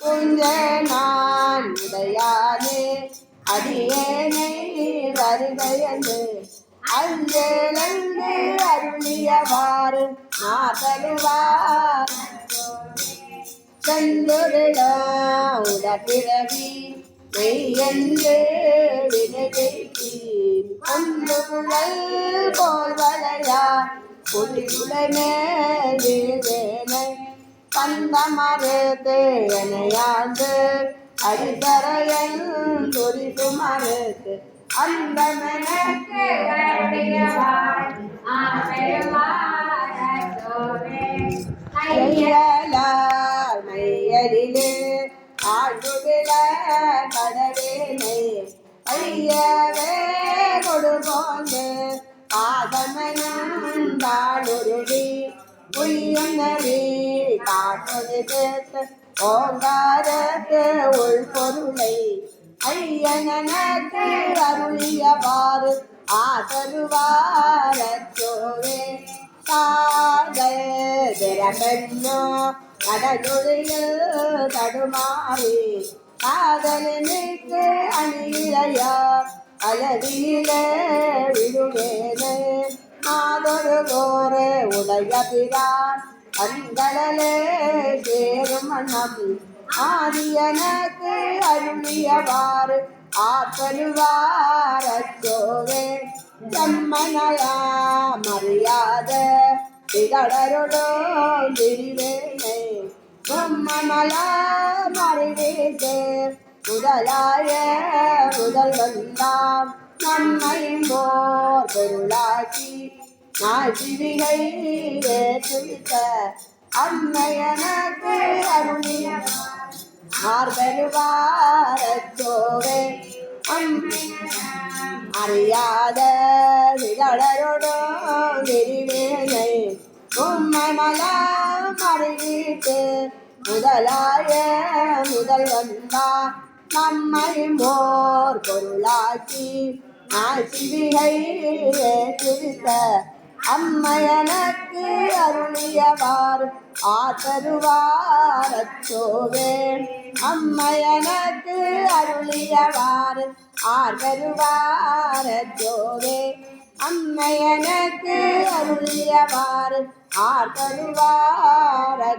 குஞ்ச நான் உடையாதே. அடியேனை வருகையன்று அஞ்சலந்து அருளியவாறு நாதருவார் செந்தொருளா உடப்பிறவி மெய்யன்று வினைகேட்டி கொண்டு குழல் போல்வளையா குடிகுலமே வேலை கந்த மறுத்து எனையாண்டு அடிதரையன் துரிது மறுத்து அந்த மெனக்கு கையலார் மையலிலே ஆண்டுவிழ கடவேனை. ஐயவே கொடுபோந்து தாளுருடி உய்யனடி காட்டொரு கேட்டு ஓங்காரத்து உள்பொருளை ஐயனக்கு அருளியவாறு ஆதருவாரச்சோவே காதலென்னோ கடலுழியில் தடுமாறி காதலனுக்கு அணியிலையா அழகிலே விடுவேனே. மாதொரு கோரே உடைய பிரான் அந்தளலே சேரும் மன்னம். ஆதியனக்கு அருளியவாறு ஆத்தருவாரச்சோவே செம்மனையா மரியாத திகடருடோ திரிவேனை. பொம்மமலா மறிவேசே. முதலாய முதல் வந்தாம் நம்மை போர் பொருளாக்கி நாசிவிகை ஏற்றுவித்த அன்னையனக்கு அருளிய ஆர்வருவாரச்சோவே அறியாத விதழரோடோ விரிவேலை உம்மை மலம் அறிவித்து முதலாய முதல் வந்தா நம்மை மோர் பொருளாக்கி ஆசிவிகை ஏற்றுவித்த அம்மையனக்கு அருளியவார் அச்சோவே. அம்மையனக்கு அருளியவார் அச்சோவே. அம்மையனக்கு அருளியவார் ஆதருவார்